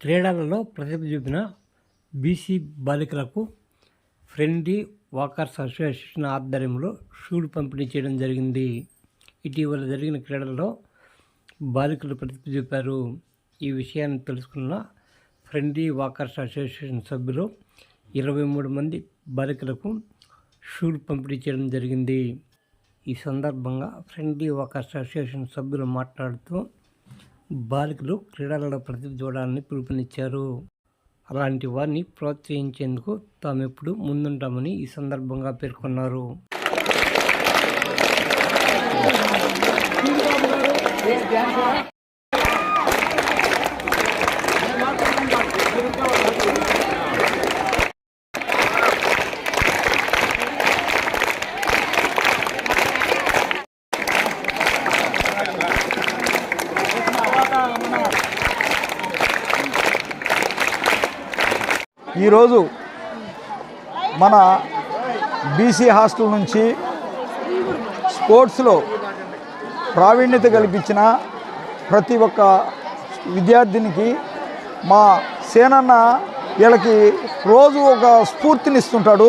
క్రీడలలో ప్రతిభ చూపిన బీసీ బాలికలకు ఫ్రెండ్లీ వాకర్స్ అసోసియేషన్ ఆధ్వర్యంలో షూలు పంపిణీ చేయడం జరిగింది. ఇటీవల జరిగిన క్రీడల్లో బాలికలు ప్రతిభ చూపారు. ఈ విషయాన్ని తెలుసుకున్న ఫ్రెండ్లీ వాకర్స్ అసోసియేషన్ సభ్యులు ఇరవై మూడు మంది బాలికలకు షూలు పంపిణీ చేయడం జరిగింది. ఈ సందర్భంగా ఫ్రెండ్లీ వాకర్స్ అసోసియేషన్ సభ్యులు మాట్లాడుతూ బాలికలు క్రీడలలో ప్రతిభ చూడాలని పిలుపునిచ్చారు. అలాంటి వారిని ప్రోత్సహించేందుకు తాము ఎప్పుడు ముందుంటామని ఈ సందర్భంగా పేర్కొన్నారు. ఈరోజు మన బీసీ హాస్టల్ నుంచి స్పోర్ట్స్లో ప్రావీణ్యత కల్పించిన ప్రతి ఒక్క విద్యార్థినికి మా సేనన్న వీళ్ళకి రోజు ఒక స్ఫూర్తినిస్తుంటాడు.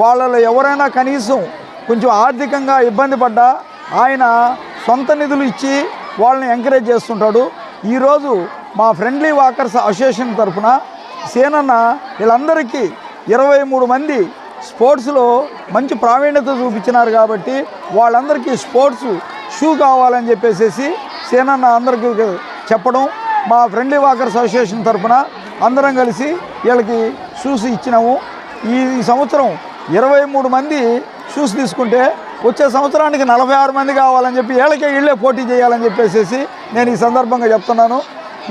వాళ్ళలో ఎవరైనా కనీసం కొంచెం ఆర్థికంగా ఇబ్బంది పడ్డా ఆయన సొంత నిధులు ఇచ్చి వాళ్ళని ఎంకరేజ్ చేస్తుంటాడు. ఈరోజు మా ఫ్రెండ్లీ వాకర్స్ అసోసియేషన్ తరఫున సేనన్న వీళ్ళందరికీ ఇరవై మూడు మంది స్పోర్ట్స్లో మంచి ప్రావీణ్యత చూపించినారు కాబట్టి వాళ్ళందరికీ స్పోర్ట్స్ షూ కావాలని చెప్పేసి సేనన్న అందరికీ చెప్పడం మా ఫ్రెండ్లీ వాకర్స్ అసోసియేషన్ తరఫున అందరం కలిసి వీళ్ళకి షూస్ ఇచ్చినాము. ఈ సంవత్సరం ఇరవై మూడు మంది షూస్ తీసుకుంటే వచ్చే సంవత్సరానికి నలభై ఆరు మంది కావాలని చెప్పి వీళ్ళకే వీళ్ళే పోటీ చేయాలని చెప్పేసి నేను ఈ సందర్భంగా చెప్తున్నాను.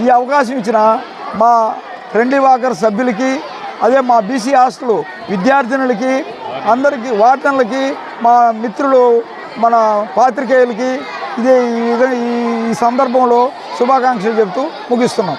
ఈ అవకాశం ఇచ్చిన మా ఫ్రెండ్లీ వాకర్ సభ్యులకి అదే మా బీసీ హాస్టల్ విద్యార్థినులకి అందరికీ వార్డన్లకి మా మిత్రులు మన పాత్రికేయులకి ఇదే ఈ ఈ సందర్భంలో శుభాకాంక్షలు చెప్తూ ముగిస్తున్నాం.